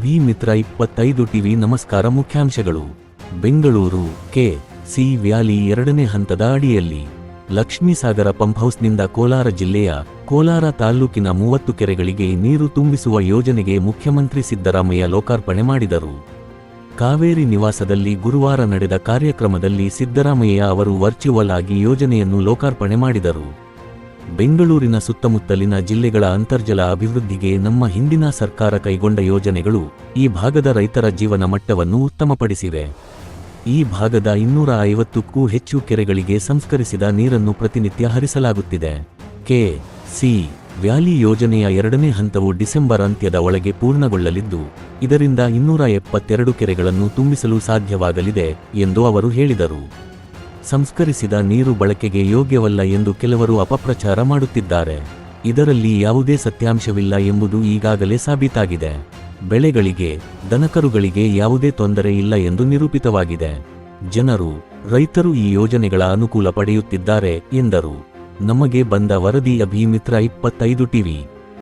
ಅಭಿಮಿತ್ರ ಇಪ್ಪತ್ತೈದು ಟಿವಿ ನಮಸ್ಕಾರ ಮುಖ್ಯಾಂಶಗಳು. ಬೆಂಗಳೂರು, ಕೆ, ಸಿ ವ್ಯಾಲಿ ಎರಡನೇ ಹಂತದ ಅಡಿಯಲ್ಲಿ ಲಕ್ಷ್ಮೀಸಾಗರ ಪಂಪ್ ಹೌಸ್ನಿಂದ ಕೋಲಾರ ಜಿಲ್ಲೆಯ ಕೋಲಾರ ತಾಲ್ಲೂಕಿನ ಮೂವತ್ತು ಕೆರೆಗಳಿಗೆ ನೀರು ತುಂಬಿಸುವ ಯೋಜನೆಗೆ ಮುಖ್ಯಮಂತ್ರಿ ಸಿದ್ದರಾಮಯ್ಯ ಲೋಕಾರ್ಪಣೆ ಮಾಡಿದರು. ಕಾವೇರಿ ನಿವಾಸದಲ್ಲಿ ಗುರುವಾರ ನಡೆದ ಕಾರ್ಯಕ್ರಮದಲ್ಲಿ ಸಿದ್ದರಾಮಯ್ಯ ಅವರು ವರ್ಚುವಲ್ ಆಗಿ ಯೋಜನೆಯನ್ನು ಲೋಕಾರ್ಪಣೆ ಮಾಡಿದರು. ಬೆಂಗಳೂರಿನ ಸುತ್ತಮುತ್ತಲಿನ ಜಿಲ್ಲೆಗಳ ಅಂತರ್ಜಲ ಅಭಿವೃದ್ಧಿಗೆ ನಮ್ಮ ಹಿಂದಿನ ಸರ್ಕಾರ ಕೈಗೊಂಡ ಯೋಜನೆಗಳು ಈ ಭಾಗದ ರೈತರ ಜೀವನ ಮಟ್ಟವನ್ನು ಉತ್ತಮಪಡಿಸಿವೆ. ಈ ಭಾಗದ ಇನ್ನೂರ ಐವತ್ತಕ್ಕೂ ಹೆಚ್ಚು ಕೆರೆಗಳಿಗೆ ಸಂಸ್ಕರಿಸಿದ ನೀರನ್ನು ಪ್ರತಿನಿತ್ಯ ಹರಿಸಲಾಗುತ್ತಿದೆ. ಕೆ ಸಿ ವ್ಯಾಲಿ ಯೋಜನೆಯ ಎರಡನೇ ಹಂತವು ಡಿಸೆಂಬರ್ ಅಂತ್ಯದ ಒಳಗೆ ಪೂರ್ಣಗೊಳ್ಳಲಿದ್ದು, ಇದರಿಂದ ಇನ್ನೂರ ಎಪ್ಪತ್ತೆರಡು ಕೆರೆಗಳನ್ನು ತುಂಬಿಸಲು ಸಾಧ್ಯವಾಗಲಿದೆ ಎಂದು ಅವರು ಹೇಳಿದರು. ಸಂಸ್ಕರಿಸಿದ ನೀರು ಬಳಕೆಗೆ ಯೋಗ್ಯವಲ್ಲ ಎಂದು ಕೆಲವರು ಅಪಪ್ರಚಾರ ಮಾಡುತ್ತಿದ್ದಾರೆ. ಇದರಲ್ಲಿ ಯಾವುದೇ ಸತ್ಯಾಂಶವಿಲ್ಲ ಎಂಬುದು ಈಗಾಗಲೇ ಸಾಬೀತಾಗಿದೆ. ಬೆಳೆಗಳಿಗೆ, ದನಕರುಗಳಿಗೆ ಯಾವುದೇ ತೊಂದರೆ ಇಲ್ಲ ಎಂದು ನಿರೂಪಿತವಾಗಿದೆ. ಜನರು, ರೈತರು ಈ ಯೋಜನೆಗಳ ಅನುಕೂಲ ಪಡೆಯುತ್ತಿದ್ದಾರೆ ಎಂದರು. ನಮಗೆ ಬಂದ ವರದಿ ಅಭಿಮಿತ್ರ ಇಪ್ಪತ್ತೈದು ಟಿವಿ.